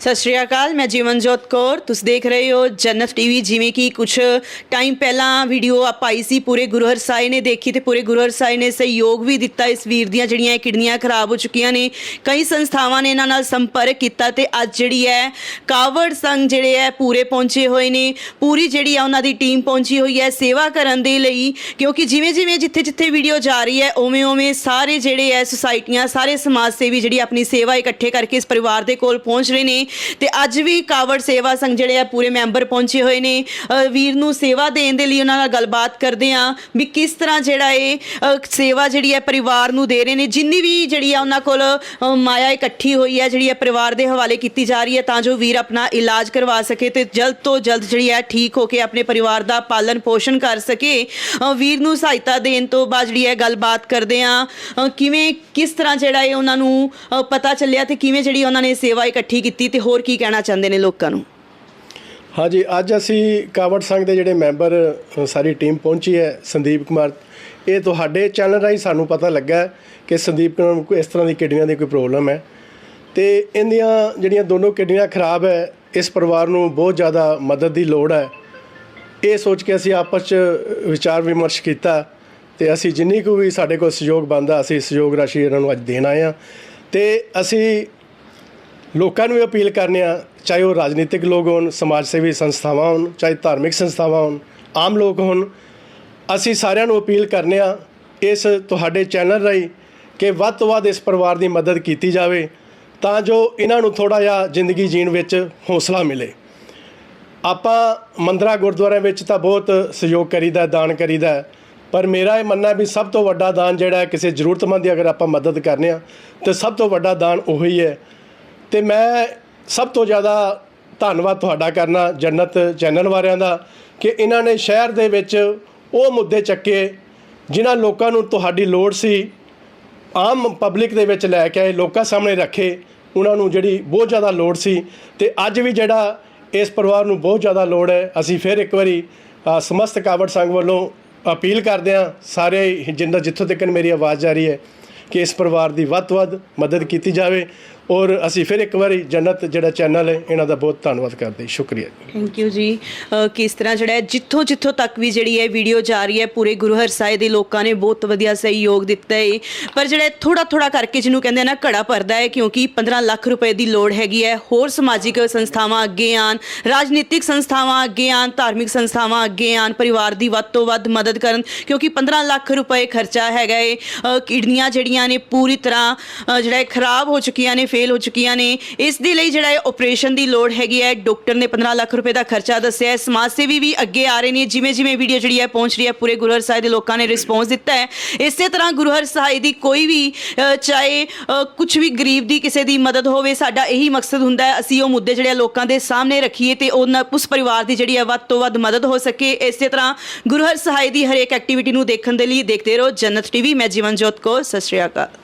ਸਤਿ ਸ਼੍ਰੀ ਅਕਾਲ, ਮੈਂ ਜੀਵਨਜੋਤ ਕੌਰ। ਤੁਸੀਂ ਦੇਖ ਰਹੇ ਹੋ ਜੰਨਤ ਟੀਵੀ, ਜਿਵੇਂ ਕਿ ਕੁਝ ਟਾਈਮ ਪਹਿਲਾਂ ਵੀਡੀਓ ਆਪ ਆਈ ਸੀ, ਪੂਰੇ ਗੁਰੂ ਹਰਸਾਏ ਨੇ ਦੇਖੀ ਤੇ ਪੂਰੇ ਗੁਰੂ ਹਰਸਾਏ ਨੇ ਸਹਿਯੋਗ ਵੀ ਦਿੱਤਾ ਇਸ ਵੀਰ ਦੀਆਂ, ਜਿਹੜੀਆਂ ਕਿਡਨੀਆਂ ਖਰਾਬ ਹੋ ਚੁੱਕੀਆਂ ਨੇ। ਕਈ ਸੰਸਥਾਵਾਂ ਨੇ ਇਹਨਾਂ ਨਾਲ ਸੰਪਰਕ ਕੀਤਾ ਤੇ ਅੱਜ ਜਿਹੜੀ ਹੈ, ਕਾਵੜ ਸੰਘ ਜਿਹੜੇ ਹੈ, ਪੂਰੇ ਪਹੁੰਚੇ ਹੋਏ ਨੇ। ਪੂਰੀ ਜਿਹੜੀ ਆ ਉਹਨਾਂ ਦੀ ਟੀਮ ਪਹੁੰਚੀ ਹੋਈ ਹੈ ਸੇਵਾ ਕਰਨ ਦੇ ਲਈ, ਕਿਉਂਕਿ ਜਿਵੇਂ ਜਿਵੇਂ ਜਿੱਥੇ ਜਿੱਥੇ ਵੀਡੀਓ ਜਾ ਰਹੀ ਹੈ, ਉਵੇਂ ਉਵੇਂ ਸਾਰੇ ਜਿਹੜੇ ਹੈ ਸੁਸਾਇਟੀਆਂ ਸਾਰੇ ਸਮਾਜ ਸੇਵੀ ਜਿਹੜੀ ਆਪਣੀ ਸੇਵਾ ਇਕੱਠੇ ਕਰਕੇ ਇਸ ਪਰਿਵਾਰ ਦੇ ਕੋਲ ਪਹੁੰਚ ਰਹੇ ਨੇ। ਤੇ ਅੱਜ ਵੀ ਕਾਵੜ ਸੇਵਾ ਸੰਘ ਜਿਹੜੇ ਆ ਪੂਰੇ ਮੈਂਬਰ ਪਹੁੰਚੇ ਹੋਏ ਨੇ। ਵੀਰ ਨੂੰ ਸੇਵਾ ਦੇਣ ਦੇ ਲਈ ਉਹਨਾਂ ਨਾਲ ਗੱਲਬਾਤ ਕਰਦੇ ਆ ਵੀ ਕਿਸ ਤਰ੍ਹਾਂ ਜਿਹੜਾ ਇਹ ਸੇਵਾ ਜਿਹੜੀ ਹੈ ਪਰਿਵਾਰ ਨੂੰ ਦੇ ਰਹੇ ਨੇ। ਜਿੰਨੀ ਵੀ ਜਿਹੜੀ ਆ ਉਹਨਾਂ ਕੋਲ ਮਾਇਆ ਇਕੱਠੀ ਹੋਈ ਹੈ, ਜਿਹੜੀ ਹੈ ਪਰਿਵਾਰ ਦੇ ਹਵਾਲੇ ਕੀਤੀ ਜਾ ਰਹੀ ਹੈ, ਤਾਂ ਜੋ ਵੀਰ ਆਪਣਾ ਇਲਾਜ ਕਰਵਾ ਸਕੇ ਤੇ ਜਲਦ ਤੋਂ ਜਲਦ ਜਿਹੜੀ ਹੈ ਠੀਕ ਹੋ ਕੇ ਆਪਣੇ ਪਰਿਵਾਰ ਦਾ ਪਾਲਣ ਪੋਸ਼ਣ ਕਰ ਸਕੇ। ਵੀਰ ਨੂੰ ਸਹਾਇਤਾ ਦੇਣ ਤੋਂ ਬਾਅਦ ਜਿਹੜੀ ਹੈ ਗੱਲਬਾਤ ਕਰਦੇ ਆ ਕਿਵੇਂ, ਕਿਸ ਤਰ੍ਹਾਂ ਜਿਹੜਾ ਇਹ ਉਹਨਾਂ ਨੂੰ ਪਤਾ ਚੱਲਿਆ ਤੇ ਕਿਵੇਂ ਜਿਹੜੀ ਉਹਨਾਂ ਨੇ ਸੇਵਾ ਇਕੱਠੀ ਕੀਤੀ ਤੇ ਹੋਰ ਕੀ ਕਹਿਣਾ ਚਾਹੁੰਦੇ ਨੇ ਲੋਕਾਂ ਨੂੰ? ਹਾਂਜੀ ਅੱਜ ਅਸੀਂ ਕਾਵੜ ਸੰਘ ਦੇ ਜਿਹੜੇ ਮੈਂਬਰ ਅ, ਸਾਰੀ ਟੀਮ ਪਹੁੰਚੀ ਹੈ ਸੰਦੀਪ ਕੁਮਾਰ। ਇਹ ਤੁਹਾਡੇ ਚੈਨਲ ਰਾਹੀਂ ਸਾਨੂੰ ਪਤਾ ਲੱਗਾ ਕਿ ਸੰਦੀਪ ਨੂੰ ਕੋਈ ਇਸ ਤਰ੍ਹਾਂ ਦੀ ਕਿਡਨੀਆਂ ਦੀ ਕੋਈ ਪ੍ਰੋਬਲਮ ਹੈ। ਤੇ ਇਹਦੀਆਂ ਜਿਹੜੀਆਂ ਦੋਨੋਂ ਕਿਡਨੀਆਂ ਖਰਾਬ ਹੈ ਇਸ ਪਰਿਵਾਰ ਨੂੰ ਬਹੁਤ ਜ਼ਿਆਦਾ ਮਦਦ ਦੀ ਲੋੜ ਹੈ। ਇਹ ਸੋਚ ਕੇ ਅਸੀਂ ਆਪਸ 'ਚ ਵਿਚਾਰ ਵਿਮਰਸ਼ ਕੀਤਾ ਤੇ ਅਸੀਂ ਜਿੰਨੀ ਕੁ ਵੀ ਸਾਡੇ ਕੋਲ ਸਹਿਯੋਗ ਬੰਦਾ ਅਸੀਂ ਸਹਿਯੋਗ ਰਾਸ਼ੀ ਇਹਨਾਂ ਨੂੰ ਅੱਜ ਦੇਣ ਆਏ ਆ ਤੇ ਅਸੀਂ ਲੋਕਾਂ ਨੂੰ ਵੀ ਅਪੀਲ ਕਰਨੇ ਆ, ਚਾਹੇ ਉਹ ਰਾਜਨੀਤਿਕ ਲੋਕ ਹੋਣ, ਸਮਾਜ ਸੇਵੀ ਸੰਸਥਾਵਾਂ ਹੋਣ, ਚਾਹੇ ਧਾਰਮਿਕ ਸੰਸਥਾਵਾਂ ਹੋਣ, ਆਮ ਲੋਕ ਹੋਣ, ਅਸੀਂ ਸਾਰਿਆਂ ਨੂੰ ਅਪੀਲ ਕਰਨੇ ਆ ਇਸ ਤੁਹਾਡੇ ਚੈਨਲ ਰਾਹੀਂ ਕਿ ਵੱਧ ਤੋਂ ਵੱਧ ਇਸ ਪਰਿਵਾਰ ਦੀ ਮਦਦ ਕੀਤੀ ਜਾਵੇ ਤਾਂ ਜੋ ਇਹਨਾਂ ਨੂੰ ਥੋੜਾ ਜਿਹਾ ਜ਼ਿੰਦਗੀ ਜੀਣ ਵਿੱਚ ਹੌਸਲਾ ਮਿਲੇ। ਆਪਾਂ ਮੰਦਰਾ ਗੁਰਦੁਆਰਿਆਂ ਵਿੱਚ ਤਾਂ ਬਹੁਤ ਸਹਿਯੋਗ ਕਰੀਦਾ, ਦਾਨ ਕਰੀਦਾ, ਪਰ ਮੇਰਾ ਇਹ ਮੰਨਣਾ ਵੀ ਸਭ ਤੋਂ ਵੱਡਾ ਦਾਨ ਜਿਹੜਾ ਕਿਸੇ ਜ਼ਰੂਰਤਮੰਦ ਦੀ ਅਗਰ ਆਪਾਂ ਮਦਦ ਕਰਨੇ ਆ, ਤੇ ਸਭ ਤੋਂ ਵੱਡਾ ਦਾਨ ਉਹੀ ਹੈ ਤੇ ਮੈਂ ਸਭ ਤੋਂ ਜ਼ਿਆਦਾ ਧੰਨਵਾਦ ਤੁਹਾਡਾ ਕਰਨਾ ਜੰਨਤ ਚੈਨਲ ਵਾਲਿਆਂ ਦਾ ਕਿ ਇਹਨਾਂ ਨੇ ਸ਼ਹਿਰ ਦੇ ਵਿੱਚ ਉਹ ਮੁੱਦੇ ਚੱਕੇ ਜਿਨ੍ਹਾਂ ਲੋਕਾਂ ਨੂੰ ਤੁਹਾਡੀ ਲੋੜ ਸੀ, ਆਮ ਪਬਲਿਕ ਦੇ ਵਿੱਚ ਲੈ ਕੇ ਆਏ, ਲੋਕਾਂ ਸਾਹਮਣੇ ਰੱਖੇ, ਉਹਨਾਂ ਨੂੰ ਜਿਹੜੀ ਬਹੁਤ ਜ਼ਿਆਦਾ ਲੋੜ ਸੀ ਤੇ ਅੱਜ ਵੀ ਜਿਹੜਾ ਇਸ ਪਰਿਵਾਰ ਨੂੰ ਬਹੁਤ ਜ਼ਿਆਦਾ ਲੋੜ ਹੈ, ਅਸੀਂ ਫਿਰ ਇੱਕ ਵਾਰੀ ਸਮਸਤ ਕਾਵੜ ਸੰਘ ਵੱਲੋਂ ਅਪੀਲ ਕਰਦੇ ਹਾਂ, ਸਾਰੇ ਜਿੰਨਾ ਜਿੱਥੋਂ ਤੱਕ ਮੇਰੀ ਆਵਾਜ਼ ਜਾ ਰਹੀ ਹੈ। ਕਿ ਇਸ ਪਰਿਵਾਰ ਦੀ ਵੱਧ ਤੋਂ ਵੱਧ ਮਦਦ ਕੀਤੀ ਜਾਵੇ। ਔਰ ਅਸੀਂ ਫਿਰ ਇੱਕ ਵਾਰੀ ਜੰਨਤ ਜਿਹੜਾ ਚੈਨਲ ਹੈ, ਇਹਨਾਂ ਦਾ ਬਹੁਤ ਧੰਨਵਾਦ ਕਰਦੇ ਸ਼ੁਕਰੀਆ ਥੈਂਕ ਯੂ ਜੀ। ਕਿਸ ਤਰ੍ਹਾਂ ਜਿਹੜਾ ਜਿੱਥੋਂ ਜਿੱਥੋਂ ਤੱਕ ਵੀ ਜਿਹੜੀ ਹੈ ਵੀਡੀਓ ਜਾ ਰਹੀ ਹੈ, ਪੂਰੇ ਗੁਰੂ ਹਰਸਾਏ ਦੇ ਲੋਕਾਂ ਨੇ ਬਹੁਤ ਵਧੀਆ ਸਹਿਯੋਗ ਦਿੱਤਾ ਹੈ ਪਰ ਜਿਹੜਾ ਥੋੜਾ ਥੋੜਾ ਕਰਕੇ ਜਿਹਨੂੰ ਕਹਿੰਦੇ ਨਾ, ਘੜਾ ਭਰਦਾ ਹੈ, ਕਿਉਂਕਿ 15 ਲੱਖ ਰੁਪਏ ਦੀ ਲੋੜ ਹੈਗੀ ਹੈ। ਹੋਰ ਸਮਾਜਿਕ ਸੰਸਥਾਵਾਂ ਅੱਗੇ ਆਣ ਰਾਜਨੀਤਿਕ ਸੰਸਥਾਵਾਂ ਅੱਗੇ ਆਣ ਧਾਰਮਿਕ ਸੰਸਥਾਵਾਂ ਅੱਗੇ ਆਣ ਪਰਿਵਾਰ ਦੀ ਵੱਧ ਤੋਂ ਵੱਧ ਮਦਦ ਕਰਨ, ਕਿਉਂਕਿ 15 ਲੱਖ ਰੁਪਏ ਖਰਚਾ ਹੈਗਾ ਹੈ ਕਿਡਨੀਆਂ ਜਿਹੜੀਆਂ ਨੇ, ਪੂਰੀ ਤਰ੍ਹਾਂ ਜਿਹੜਾ ਹੈ ਖਰਾਬ ਹੋ ਚੁੱਕੀਆਂ ਨੇ ਫੇਲ ਹੋ ਚੁੱਕੀਆਂ ਨੇ। ਇਸ ਦੇ ਲਈ ਜਿਹੜਾ ਹੈ ਆਪਰੇਸ਼ਨ ਦੀ ਲੋੜ ਹੈਗੀ ਹੈ ਡਾਕਟਰ ਨੇ 15 ਲੱਖ ਰੁਪਏ ਦਾ ਖਰਚਾ ਦੱਸਿਆ ਹੈ। ਸਮਾਜ ਸੇਵੀ ਵੀ ਅੱਗੇ ਆ ਰਹੇ ਨੇ ਜਿਵੇਂ ਜਿਵੇਂ ਵੀਡੀਓ ਜਿਹੜੀ ਹੈ ਪਹੁੰਚ ਰਹੀ ਹੈ, ਪੂਰੇ ਗੁਰੂ ਹਰਸਾਏ ਦੇ ਲੋਕਾਂ ਨੇ ਰਿਸਪੌਂਸ ਦਿੱਤਾ ਹੈ। ਇਸੇ ਤਰ੍ਹਾਂ ਗੁਰੂ ਹਰ ਹਰਸਾਏ ਦੀ ਕੋਈ ਵੀ ਚਾਹੇ ਕੁਝ ਵੀ ਗਰੀਬ ਦੀ ਕਿਸੇ ਦੀ ਮਦਦ ਹੋਵੇ, ਸਾਡਾ ਇਹੀ ਮਕਸਦ ਹੁੰਦਾ ਹੈ, ਅਸੀਂ ਉਹ ਮੁੱਦੇ ਜਿਹੜੇ ਆ ਲੋਕਾਂ ਦੇ ਸਾਹਮਣੇ ਰੱਖੀਏ ਤੇ ਉਹਨਾਂ, ਉਸ ਪਰਿਵਾਰ ਦੀ ਜਿਹੜੀ ਹੈ ਵੱਧ ਤੋਂ ਵੱਧ ਮਦਦ ਹੋ ਸਕੇ। ਇਸੇ ਤਰ੍ਹਾਂ ਗੁਰੂ ਹਰ ਸਹਾਇ ਦੀ ਹਰੇਕ ਐਕਟੀਵਿਟੀ ਨੂੰ ਦੇਖਣ ਦੇ ਲਈ ਦੇਖਦੇ ਰਹੋ। ਜੰਨਤ ਟੀਵੀ, ਮੈਂ ਜੀਵਨਜੋਤ ਕੌਰ, ਸਤਿ ਸ਼੍ਰੀ ਅਕਾਲ। like that.